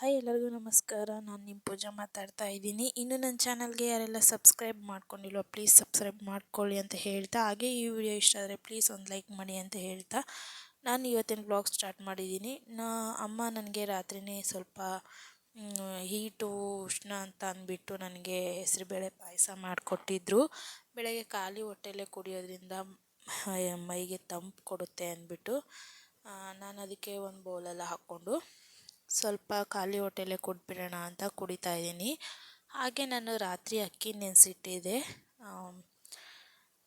Hi ಎಲ್ಲರಿಗೂ ನಮಸ್ಕಾರ. ನಾನು ನಿಮ್ಮ ಪೂಜಾ ಮಾತಾಡ್ತಾ ಇದ್ದೀನಿ. ಇನ್ನು ನನ್ನ ಚಾನಲ್ಗೆ ಯಾರೆಲ್ಲ ಸಬ್ಸ್ಕ್ರೈಬ್ ಮಾಡ್ಕೊಂಡಿಲ್ವ, ಪ್ಲೀಸ್ ಸಬ್ಸ್ಕ್ರೈಬ್ ಮಾಡ್ಕೊಳ್ಳಿ ಅಂತ ಹೇಳ್ತಾ, ಹಾಗೆ ಈ ವಿಡಿಯೋ ಇಷ್ಟ ಆದರೆ ಪ್ಲೀಸ್ ಒಂದು ಲೈಕ್ ಮಾಡಿ ಅಂತ ಹೇಳ್ತಾ, ನಾನು ಇವತ್ತಿನ ಬ್ಲಾಗ್ ಸ್ಟಾರ್ಟ್ ಮಾಡಿದ್ದೀನಿ. ನಾ, ಅಮ್ಮ ನನಗೆ ರಾತ್ರಿನೇ ಸ್ವಲ್ಪ ಹೀಟು, ಉಷ್ಣ ಅಂತ ಅಂದ್ಬಿಟ್ಟು ನನಗೆ ಹೆಸರುಬೇಳೆ ಪಾಯಸ ಮಾಡಿಕೊಟ್ಟಿದ್ರು. ಬೆಳಗ್ಗೆ ಖಾಲಿ ಹೊಟ್ಟೆಲ್ಲೇ ಕುಡಿಯೋದ್ರಿಂದ ಮೈಗೆ ತಂಪು ಕೊಡುತ್ತೆ ಅಂದ್ಬಿಟ್ಟು ನಾನು ಅದಕ್ಕೆ ಒಂದು ಬೌಲೆಲ್ಲ ಹಾಕ್ಕೊಂಡು ಸ್ವಲ್ಪ ಖಾಲಿ ಹೊಟ್ಟೆಲೆ ಕುಡ್ಬಿಡೋಣ ಅಂತ ಕುಡಿತಾ ಇದ್ದೀನಿ. ಹಾಗೆ ನಾನು ರಾತ್ರಿ ಅಕ್ಕಿ ನೆನೆಸಿಟ್ಟಿದ್ದೆ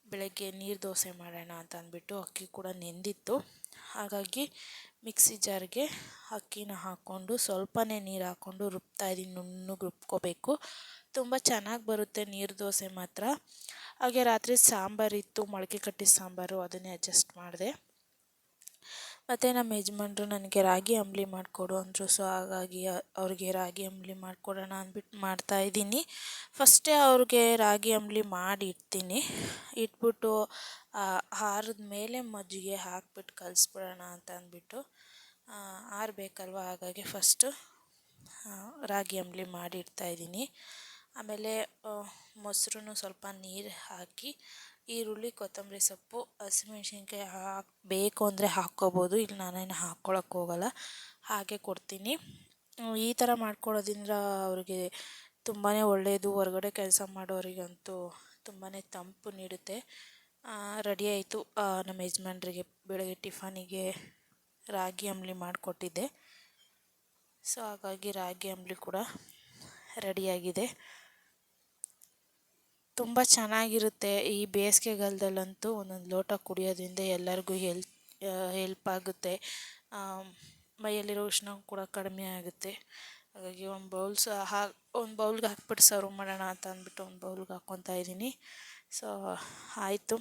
ಬೆಳಗ್ಗೆ ನೀರು ದೋಸೆ ಮಾಡೋಣ ಅಂತ ಅಂದ್ಬಿಟ್ಟು ಅಕ್ಕಿ ಕೂಡ ನೆಂದಿತ್ತು. ಹಾಗಾಗಿ ಮಿಕ್ಸಿ ಜಾರ್ಗೆ ಅಕ್ಕಿನ ಹಾಕ್ಕೊಂಡು ಸ್ವಲ್ಪನೇ ನೀರು ಹಾಕ್ಕೊಂಡು ರುಬ್ತಾ ಇದ್ದೀನಿ, ನುಣ್ಣಗೆ ರುಬ್ಕೋಬೇಕು. ತುಂಬ ಚೆನ್ನಾಗಿ ಬರುತ್ತೆ ನೀರು ದೋಸೆ ಮಾತ್ರ. ಹಾಗೆ ರಾತ್ರಿ ಸಾಂಬಾರಿತ್ತು ಮೊಳಕೆ ಕಟ್ಟಿದ ಸಾಂಬಾರು, ಅದನ್ನೇ ಅಡ್ಜಸ್ಟ್ ಮಾಡಿದೆ. ಮತ್ತು ನಮ್ಮ ಯಜಮಾನ್ರು ನನಗೆ ರಾಗಿ ಅಂಬಲಿ ಮಾಡಿಕೊಡು ಅಂದರು. ಸೊ ಹಾಗಾಗಿ ಅವ್ರಿಗೆ ರಾಗಿ ಅಂಬಲಿ ಮಾಡಿಕೊಡೋಣ ಅಂದ್ಬಿಟ್ಟು ಮಾಡ್ತಾಯಿದ್ದೀನಿ ಫಸ್ಟೇ ಅವ್ರಿಗೆ ರಾಗಿ ಅಂಬಲಿ ಮಾಡಿ ಇಡ್ತೀನಿ ಇಟ್ಬಿಟ್ಟು ಹಾರದ ಮೇಲೆ ಮಜ್ಜಿಗೆ ಹಾಕ್ಬಿಟ್ಟು ಕಲಿಸ್ಬಿಡೋಣ ಅಂತ ಅಂದ್ಬಿಟ್ಟು ಆರಬೇಕಲ್ವ? ಹಾಗಾಗಿ ಫಸ್ಟು ರಾಗಿ ಅಂಬಲಿ ಮಾಡಿ ಇಡ್ತಾಯಿದ್ದೀನಿ ಆಮೇಲೆ ಮೊಸರು ಸ್ವಲ್ಪ ನೀರು ಹಾಕಿ ಈರುಳ್ಳಿ, ಕೊತ್ತಂಬರಿ ಸೊಪ್ಪು, ಹಸಿಮೆಣ್ಸಿನ್ಕಾಯಿ ಹಾಕಿ ಬೇಕು ಅಂದರೆ ಹಾಕ್ಕೋಬೋದು. ಇಲ್ಲಿ ನಾನೇನು ಹಾಕ್ಕೊಳಕ್ಕೆ ಹೋಗಲ್ಲ, ಹಾಗೆ ಕೊಡ್ತೀನಿ. ಈ ಥರ ಮಾಡ್ಕೊಡೋದ್ರಿಂದ ಅವ್ರಿಗೆ ತುಂಬಾ ಒಳ್ಳೆಯದು ಹೊರಗಡೆ ಕೆಲಸ ಮಾಡೋರಿಗಂತೂ ತುಂಬಾ ತಂಪು ನೀಡುತ್ತೆ. ರೆಡಿ ಆಯಿತು. ನಮ್ಮ ಯಜಮಾನ್ರಿಗೆ ಬೆಳಗ್ಗೆ ಟಿಫನಿಗೆ ರಾಗಿ ಅಂಬ್ಲಿ ಮಾಡಿಕೊಟ್ಟಿದ್ದೆ. ಸೊ, ಹಾಗಾಗಿ ರಾಗಿ ಅಂಬ್ಲಿ ಕೂಡ ರೆಡಿಯಾಗಿದೆ ತುಂಬ ಚೆನ್ನಾಗಿರುತ್ತೆ ಈ ಬೇಸಿಗೆಗಾಲದಲ್ಲಂತೂ ಒಂದೊಂದು ಲೋಟ ಕುಡಿಯೋದ್ರಿಂದ ಎಲ್ಲರಿಗೂ ಹೆಲ್ತ್ ಹೆಲ್ಪ್ ಆಗುತ್ತೆ. ಮೈಯಲ್ಲಿರೋ ಉಷ್ಣ ಕೂಡ ಕಡಿಮೆ ಆಗುತ್ತೆ. ಹಾಗಾಗಿ ಒಂದು ಬೌಲ್ ಸಹ ಹಾ, ಒಂದು ಬೌಲ್ಗೆ ಹಾಕ್ಬಿಟ್ಟು ಸರ್ವ್ ಮಾಡೋಣ ಅಂತ ಅಂದ್ಬಿಟ್ಟು ಒಂದು ಬೌಲ್ಗೆ ಹಾಕ್ಕೊತಾ ಇದ್ದೀನಿ. ಸೊ ಆಯಿತು.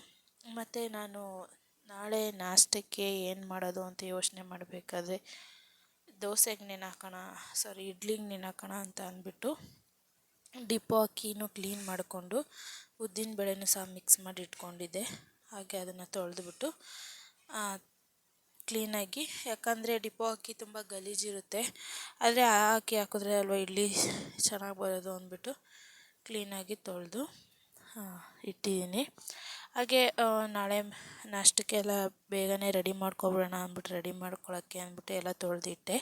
ಮತ್ತು ನಾನು ನಾಳೆ ನಾಷ್ಟಕ್ಕೆ ಏನು ಮಾಡೋದು ಅಂತ ಯೋಚನೆ ಮಾಡಬೇಕಾದ್ರೆ ದೋಸೆಗೆ ನೆನೆ ಹಾಕೋಣ ಸಾರಿ ಇಡ್ಲಿಗೆ ನೆನೆ ಹಾಕೋಣ ಅಂತ ಅಂದ್ಬಿಟ್ಟು ಡಿಪ್ಪೋ ಅಕ್ಕಿನೂ ಕ್ಲೀನ್ ಮಾಡಿಕೊಂಡು ಉದ್ದಿನ ಬೇಳೆನೂ ಸಹ ಮಿಕ್ಸ್ ಮಾಡಿ ಇಟ್ಕೊಂಡಿದ್ದೆ. ಹಾಗೆ ಅದನ್ನು ತೊಳೆದುಬಿಟ್ಟು ಕ್ಲೀನಾಗಿ ಯಾಕಂದರೆ ಡಿಪೋ ಅಕ್ಕಿ ತುಂಬ ಗಲೀಜಿರುತ್ತೆ ಆದರೆ ಆ ಅಕ್ಕಿ ಹಾಕಿದ್ರೆ ಅಲ್ವಾ ಇಡ್ಲಿ ಚೆನ್ನಾಗಿ ಬರೋದು ಅಂದ್ಬಿಟ್ಟು ಕ್ಲೀನಾಗಿ ತೊಳೆದು ಇಟ್ಟಿದ್ದೀನಿ. ಹಾಗೆ ನಾಳೆ ನಾಷ್ಟಕ್ಕೆಲ್ಲ ಬೇಗನೆ ರೆಡಿ ಮಾಡ್ಕೊಬಿಡೋಣ ಅಂದ್ಬಿಟ್ಟು ರೆಡಿ ಮಾಡ್ಕೊಳ್ಳೋಕ್ಕೆ ಅಂದ್ಬಿಟ್ಟು ಎಲ್ಲ ತೊಳೆದಿಟ್ಟೆ.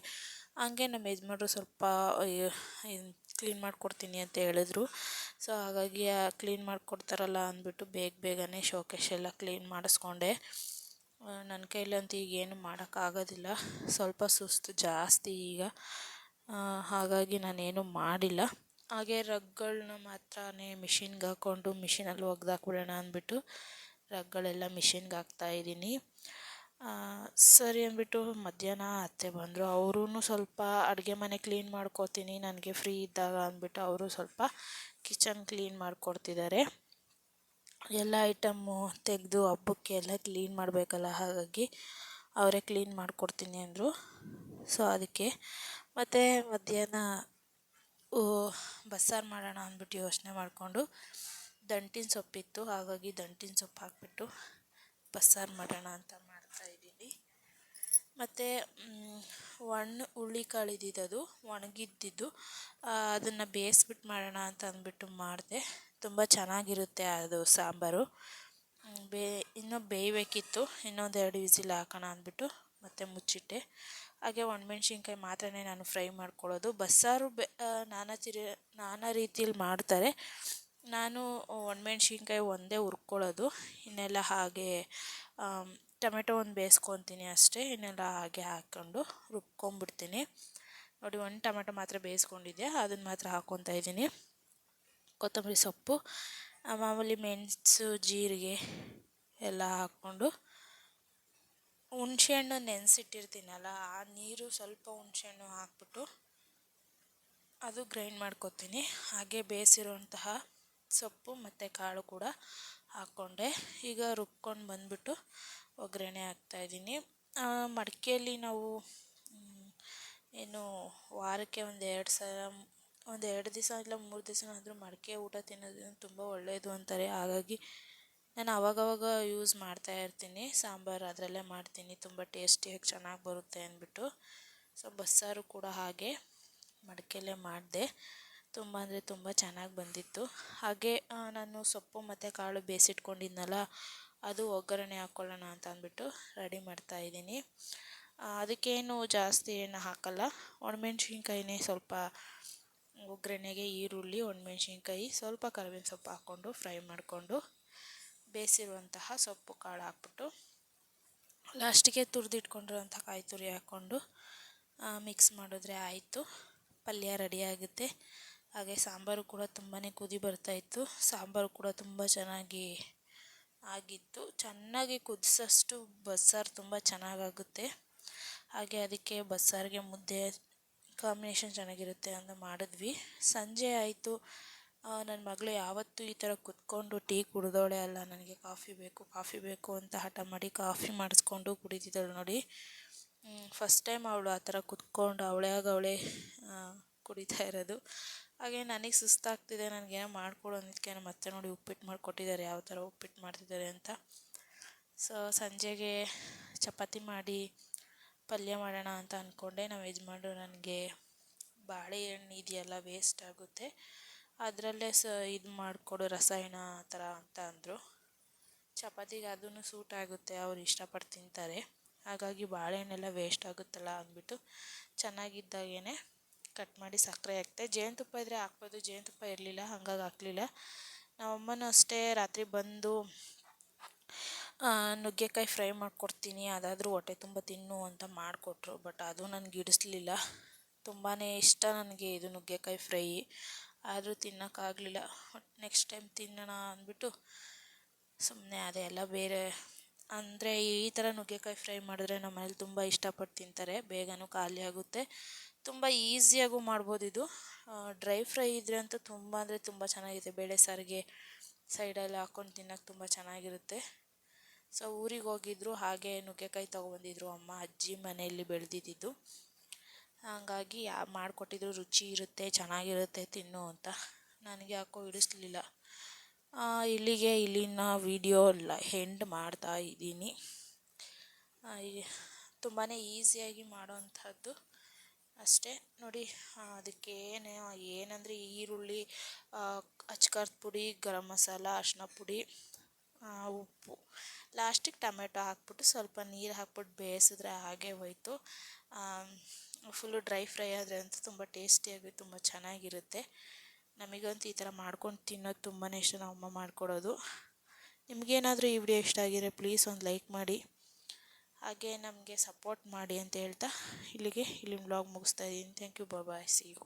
ಹಂಗೆ ನಮ್ಮ ಯಜಮಾನ್ರು ಸ್ವಲ್ಪ ಕ್ಲೀನ್ ಮಾಡಿಕೊಡ್ತೀನಿ ಅಂತ ಹೇಳಿದ್ರು. ಸೊ ಹಾಗಾಗಿ ಕ್ಲೀನ್ ಮಾಡಿಕೊಡ್ತಾರಲ್ಲ ಅಂದ್ಬಿಟ್ಟು ಬೇಗ ಬೇಗನೆ ಶೋಕೇಶ್ ಎಲ್ಲ ಕ್ಲೀನ್ ಮಾಡಿಸ್ಕೊಂಡೆ. ನನ್ನ ಕೈಲಂತೂ ಈಗ ಏನು ಮಾಡೋಕ್ಕಾಗೋದಿಲ್ಲ. ಸ್ವಲ್ಪ ಸುಸ್ತು ಜಾಸ್ತಿ ಈಗ. ಹಾಗಾಗಿ ನಾನೇನು ಮಾಡಿಲ್ಲ. ಹಾಗೆ ರಗ್ಗಳನ್ನ ಮಾತ್ರನೇ ಮಿಷಿನ್ಗೆ ಹಾಕ್ಕೊಂಡು ಮಿಷಿನಲ್ಲಿ ಒಗ್ದಾಕ್ಬಿಡೋಣ ಅಂದ್ಬಿಟ್ಟು ರಗ್ಗಳೆಲ್ಲ ಮಿಷಿನ್ಗೆ ಹಾಕ್ತಾಯಿದ್ದೀನಿ ಸರಿ ಅಂದ್ಬಿಟ್ಟು ಮಧ್ಯಾಹ್ನ ಅತ್ತೆ ಬಂದರು. ಅವರೂ ಸ್ವಲ್ಪ ಅಡುಗೆ ಮನೆ ಕ್ಲೀನ್ ಮಾಡ್ಕೋತೀನಿ, ನನಗೆ ಫ್ರೀ ಇದ್ದಾಗ ಅಂದ್ಬಿಟ್ಟು ಅವರು ಸ್ವಲ್ಪ ಕಿಚನ್ ಕ್ಲೀನ್ ಮಾಡಿಕೊಡ್ತಿದ್ದಾರೆ ಎಲ್ಲ ಐಟಮ್ಮು ತೆಗೆದು ಹಬ್ಬಕ್ಕೆ ಎಲ್ಲ ಕ್ಲೀನ್ ಮಾಡಬೇಕಲ್ಲ, ಹಾಗಾಗಿ ಅವರೇ ಕ್ಲೀನ್ ಮಾಡಿಕೊಡ್ತೀನಿ ಅಂದರು. ಸೊ ಅದಕ್ಕೆ ಮತ್ತು ಮಧ್ಯಾಹ್ನ ಬಸ್ಸಾರು ಮಾಡೋಣ ಅಂದ್ಬಿಟ್ಟು ಯೋಚನೆ ಮಾಡಿಕೊಂಡು ದಂಟಿನ ಸೊಪ್ಪಿತ್ತು, ಹಾಗಾಗಿ ದಂಟಿನ ಸೊಪ್ಪು ಹಾಕ್ಬಿಟ್ಟು ಬಸ್ಸಾರು ಮಾಡೋಣ ಅಂತ ಮಾಡ್ತಾಯಿದ್ದೀನಿ ಮತ್ತು ಒಣ ಹುಳ್ಳಿಕಾಳು ಇದ್ದಿದ್ದು ಒಣಗಿದ್ದಿದ್ದು ಅದನ್ನು ಬೇಯಿಸ್ಬಿಟ್ಟು ಮಾಡೋಣ ಅಂತ ಅಂದ್ಬಿಟ್ಟು ಮಾಡಿದೆ. ತುಂಬ ಚೆನ್ನಾಗಿರುತ್ತೆ ಅದು ಸಾಂಬಾರು. ಬೇ, ಇನ್ನೂ ಬೇಯಬೇಕಿತ್ತು. ಇನ್ನೊಂದು ಎರಡು ವಿಸಿಲ್ ಹಾಕೋಣ ಅಂದ್ಬಿಟ್ಟು ಮತ್ತೆ ಮುಚ್ಚಿಟ್ಟೆ. ಹಾಗೆ ಒಣಮೆಣ್ಸಿನ್ಕಾಯಿ ಮಾತ್ರನೇ ನಾನು ಫ್ರೈ ಮಾಡ್ಕೊಳ್ಳೋದು. ಬಸ್ಸಾರು ಬೆ ನಾನಾ ತಿರಿ, ನಾನಾ ರೀತಿಯಲ್ಲಿ ಮಾಡ್ತಾರೆ. ನಾನು ಒಣಮೆಣ್ಸಿನ್ಕಾಯಿ ಒಂದೇ ಹುರ್ಕೊಳ್ಳೋದು. ಇನ್ನೆಲ್ಲ ಹಾಗೆ ಟೊಮೆಟೊ ಒಂದು ಬೇಯಿಸ್ಕೊತೀನಿ ಅಷ್ಟೇ, ಇನ್ನೆಲ್ಲ ಹಾಗೆ ಹಾಕ್ಕೊಂಡು ರುಬ್ಕೊಂಬಿಡ್ತೀನಿ. ನೋಡಿ, ಒಂದು ಟೊಮೆಟೊ ಮಾತ್ರ ಬೇಯಿಸ್ಕೊಂಡಿದ್ದೆ, ಅದನ್ನು ಮಾತ್ರ ಹಾಕ್ಕೊತಾ ಇದ್ದೀನಿ. ಕೊತ್ತಂಬರಿ ಸೊಪ್ಪು ಮಾಮೂಲಿ ಮೆಣಸು, ಜೀರಿಗೆ ಎಲ್ಲ ಹಾಕ್ಕೊಂಡು ಹುಣ್ಸೆಹಣ್ಣು ನೆನೆಸಿಟ್ಟಿರ್ತೀನಲ್ಲ, ಆ ನೀರು ಸ್ವಲ್ಪ ಹುಣಸೆಹಣ್ಣು ಹಾಕ್ಬಿಟ್ಟು ಅದು ಗ್ರೈಂಡ್ ಮಾಡ್ಕೊತೀನಿ. ಹಾಗೆ ಬೇಯಿಸಿರುವಂತಹ ಸೊಪ್ಪು ಮತ್ತು ಕಾಳು ಕೂಡ ಹಾಕ್ಕೊಂಡೆ. ಈಗ ರುಬ್ಕೊಂಡು ಬಂದುಬಿಟ್ಟು ಒಗ್ಗರಣೆ ಹಾಕ್ತಾಯಿದ್ದೀನಿ ಮಡಿಕೆಯಲ್ಲಿ ನಾವು ಏನು ವಾರಕ್ಕೆ ಒಂದು ಎರಡು ಸಲ, ಒಂದು ಎರಡು ದಿವಸ ಇಲ್ಲ ಮೂರು ದಿವಸನಾದ್ರೂ ಮಡಿಕೆ ಊಟ ತಿನ್ನೋದ್ರಿಂದ ತುಂಬ ಒಳ್ಳೆಯದು ಅಂತಾರೆ. ಹಾಗಾಗಿ ನಾನು ಅವಾಗವಾಗ ಯೂಸ್ ಮಾಡ್ತಾ ಇರ್ತೀನಿ. ಸಾಂಬಾರು ಅದರಲ್ಲೇ ಮಾಡ್ತೀನಿ. ತುಂಬ ಟೇಸ್ಟಿಯಾಗಿ ಚೆನ್ನಾಗಿ ಬರುತ್ತೆ ಅಂದ್ಬಿಟ್ಟು. ಸೊ ಬಸ್ಸಾರು ಕೂಡ ಹಾಗೆ ಮಡಿಕೆಯಲ್ಲೇ ಮಾಡಿದೆ. ತುಂಬ ಅಂದರೆ ತುಂಬ ಚೆನ್ನಾಗಿ ಬಂದಿತ್ತು. ಹಾಗೆ ನಾನು ಸೊಪ್ಪು ಮತ್ತು ಕಾಳು ಬೇಯಿಸಿಟ್ಕೊಂಡಿದ್ನಲ್ಲ ಅದು ಒಗ್ಗರಣೆ ಹಾಕ್ಕೊಳ್ಳೋಣ ಅಂತ ಅಂದ್ಬಿಟ್ಟು ರೆಡಿ ಮಾಡ್ತಾಯಿದ್ದೀನಿ ಅದಕ್ಕೇನು ಜಾಸ್ತಿ ಏನು ಹಾಕಲ್ಲ. ಒಣಮೆಣ್ಸಿನ್ಕಾಯಿನೇ ಸ್ವಲ್ಪ ಒಗ್ಗರಣೆಗೆ ಈರುಳ್ಳಿ, ಒಣಮೆಣ್ಸಿನ್ಕಾಯಿ, ಸ್ವಲ್ಪ ಕರಿಬೇವಿನ ಸೊಪ್ಪು ಹಾಕ್ಕೊಂಡು ಫ್ರೈ ಮಾಡಿಕೊಂಡು ಬೇಯಿಸಿರುವಂತಹ ಸೊಪ್ಪು ಕಾಳು ಹಾಕ್ಬಿಟ್ಟು ಲಾಸ್ಟಿಗೆ ತುರಿದಿಟ್ಕೊಂಡಿರುವಂಥ ಕಾಯಿ ತುರಿ ಹಾಕ್ಕೊಂಡು ಮಿಕ್ಸ್ ಮಾಡಿದ್ರೆ ಆಯಿತು. ಪಲ್ಯ ರೆಡಿ ಆಗುತ್ತೆ. ಹಾಗೆ ಸಾಂಬಾರು ಕೂಡ ತುಂಬಾ ಕುದಿ ಬರ್ತಾಯಿತ್ತು ಸಾಂಬಾರು ಕೂಡ ತುಂಬ ಚೆನ್ನಾಗಿ ಆಗಿತ್ತು. ಚೆನ್ನಾಗಿ ಕುದಿಸೋಷ್ಟು ಬಸ್ಸಾರು ತುಂಬ ಚೆನ್ನಾಗಾಗುತ್ತೆ. ಹಾಗೆ ಅದಕ್ಕೆ ಬಸ್ಸಾರಿಗೆ ಮುದ್ದೆ ಕಾಂಬಿನೇಷನ್ ಚೆನ್ನಾಗಿರುತ್ತೆ ಅಂತ ಮಾಡಿದ್ವಿ. ಸಂಜೆ ಆಯಿತು. ನನ್ನ ಮಗಳು ಯಾವತ್ತೂ ಈ ಥರ ಕುತ್ಕೊಂಡು ಟೀ ಕುಡ್ದೋಳೆ ಅಲ್ಲ. ನನಗೆ ಕಾಫಿ ಬೇಕು ಕಾಫಿ ಬೇಕು ಅಂತ ಹಠ ಮಾಡಿ ಕಾಫಿ ಮಾಡಿಸ್ಕೊಂಡು ಕುಡಿತಿದ್ದಾಳೆ ನೋಡಿ. ಫಸ್ಟ್ ಟೈಮ್ ಅವಳು ಆ ಥರ ಕುತ್ಕೊಂಡು ಅವಳೇ ಅವಳೇ ಕುಡಿತಾ ಇರೋದು. ಹಾಗೆ ನನಗೆ ಸುಸ್ತಾಗ್ತಿದೆ, ನನಗೇನೋ ಮಾಡಿಕೊಡು ಅಂದಿದ್ದಕ್ಕೆ ಮತ್ತೆ ನೋಡಿ ಉಪ್ಪಿಟ್ಟು ಮಾಡಿಕೊಟ್ಟಿದ್ದಾರೆ, ಯಾವ ಥರ ಉಪ್ಪಿಟ್ಟು ಮಾಡ್ತಿದ್ದಾರೆ ಅಂತ. ಸೊ ಸಂಜೆಗೆ ಚಪಾತಿ ಮಾಡಿ, ಪಲ್ಯ ಮಾಡೋಣ ಅಂತ ಅಂದ್ಕೊಂಡೆ ನಾವು ಯಜಮಾನ್ರು ನನಗೆ ಬಾಳೆಹಣ್ಣು ಇದೆಯಲ್ಲ ವೇಸ್ಟ್ ಆಗುತ್ತೆ. ಅದರಲ್ಲೇ ಸ, ಇದು ಮಾಡಿಕೊಡು, ರಸಾಯನ ಆ ಥರ ಅಂತ ಅಂದರು. ಚಪಾತಿಗೆ ಅದೂ ಸೂಟ್ ಆಗುತ್ತೆ, ಅವ್ರು ಇಷ್ಟಪಟ್ಟು ತಿಂತಾರೆ. ಹಾಗಾಗಿ ಬಾಳೆಹಣ್ಣೆಲ್ಲ ವೇಸ್ಟ್ ಆಗುತ್ತಲ್ಲ ಅಂದ್ಬಿಟ್ಟು ಚೆನ್ನಾಗಿದ್ದಾಗೇ ಕಟ್ ಮಾಡಿ ಸಕ್ಕರೆ ಹಾಕ್ತೆ. ಜೇನುತುಪ್ಪ ಇದ್ದರೆ ಹಾಕ್ಬೋದು. ಜೇನುತುಪ್ಪ ಇರಲಿಲ್ಲ, ಹಾಗಾಗಿ ಹಾಕಲಿಲ್ಲ. ನಮ್ಮಮ್ಮನೂ ಅಷ್ಟೇ ರಾತ್ರಿ ಬಂದು ನುಗ್ಗೆಕಾಯಿ ಫ್ರೈ ಮಾಡಿಕೊಡ್ತೀನಿ. ಅದಾದರೂ ಹೊಟ್ಟೆ ತುಂಬ ತಿನ್ನು ಅಂತ ಮಾಡಿಕೊಟ್ರು, ಬಟ್ ಅದು ನನಗೆ ಇಡಿಸ್ಲಿಲ್ಲ ತುಂಬಾ ಇಷ್ಟ ನನಗೆ ಇದು ನುಗ್ಗೆಕಾಯಿ ಫ್ರೈ. ಆದರೂ ತಿನ್ನೋಕ್ಕಾಗಲಿಲ್ಲ ನೆಕ್ಸ್ಟ್ ಟೈಮ್ ತಿನ್ನೋಣ ಅಂದ್ಬಿಟ್ಟು ಸುಮ್ಮನೆ ಅದೇ ಎಲ್ಲ ಬೇರೆ, ಅಂದರೆ ಈ ಥರ ನುಗ್ಗೆಕಾಯಿ ಫ್ರೈ ಮಾಡಿದ್ರೆ ನಮ್ಮ ಮನೇಲಿ ತುಂಬ ಇಷ್ಟಪಟ್ಟು ತಿಂತಾರೆ. ಬೇಗನೂ ಖಾಲಿ ಆಗುತ್ತೆ ತುಂಬ ಈಸಿಯಾಗೂ ಮಾಡ್ಬೋದು ಇದು. ಡ್ರೈ ಫ್ರೈ ಇದ್ದರೆ ಅಂತೂ ತುಂಬ ಅಂದರೆ ತುಂಬ ಚೆನ್ನಾಗಿದೆ. ಬೇಳೆ ಸಾರಿಗೆ ಸೈಡಲ್ಲಿ ಹಾಕ್ಕೊಂಡು ತಿನ್ನೋಕೆ ತುಂಬ ಚೆನ್ನಾಗಿರುತ್ತೆ. ಸೊ, ಊರಿಗೆ ಹೋಗಿದ್ರು, ಹಾಗೆ ನುಗ್ಗೆಕಾಯಿ ತೊಗೊಬಂದಿದ್ರು ಅಮ್ಮ, ಅಜ್ಜಿ ಮನೆಯಲ್ಲಿ ಬೆಳೆದಿದ್ದು ಹಾಗಾಗಿ ಯಾ, ಮಾಡಿಕೊಟ್ಟಿದ್ರು, ರುಚಿ ಇರುತ್ತೆ, ಚೆನ್ನಾಗಿರುತ್ತೆ ತಿನ್ನು ಅಂತ. ನನಗೆ ಯಾಕೋ ಇಡಿಸ್ಲಿಲ್ಲ ಇಲ್ಲಿಗೆ ಇಲ್ಲಿನ ವಿಡಿಯೋ ಎಂಡ್ ಮಾಡ್ತಾ ಇದ್ದೀನಿ. ತುಂಬಾ ಈಸಿಯಾಗಿ ಮಾಡೋವಂಥದ್ದು ಅಷ್ಟೇ. ನೋಡಿ ಅದಕ್ಕೆ ಏನು, ಏನಂದರೆ ಈರುಳ್ಳಿ ಅಚ್ಕಾರದ ಪುಡಿ, ಗರಂ ಮಸಾಲ ಅರಿಶಿನ ಪುಡಿ ಉಪ್ಪು. ಲಾಸ್ಟಿಗೆ ಟೊಮೆಟೊ ಹಾಕ್ಬಿಟ್ಟು ಸ್ವಲ್ಪ ನೀರು ಹಾಕ್ಬಿಟ್ಟು ಬೇಯಿಸಿದ್ರೆ ಹಾಗೆ ಹೋಯ್ತು. ಫುಲ್ಲು ಡ್ರೈ ಫ್ರೈ ಆದರೆ ಅಂತೂ ತುಂಬ ಟೇಸ್ಟಿಯಾಗಿ ತುಂಬ ಚೆನ್ನಾಗಿರುತ್ತೆ. ನಮಗಂತೂ ಈ ಥರ ಮಾಡ್ಕೊಂಡು ತಿನ್ನೋದು ತುಂಬಾ ಇಷ್ಟ. ನಮ್ಮ ಅಮ್ಮ ಮಾಡಿಕೊಡೋದು. ನಿಮಗೇನಾದರೂ ಈ ವಿಡಿಯೋ ಇಷ್ಟ ಆಗಿದ್ರೆ ಪ್ಲೀಸ್ ಒಂದು ಲೈಕ್ ಮಾಡಿ. ಹಾಗೆ ನಮಗೆ ಸಪೋರ್ಟ್ ಮಾಡಿ ಅಂತ ಹೇಳ್ತಾ ಇಲ್ಲಿಗೆ, ಇಲ್ಲಿನ ಬ್ಲಾಗ್ ಮುಗಿಸ್ತಾ ಇದ್ದೀನಿ. Thank you bye see you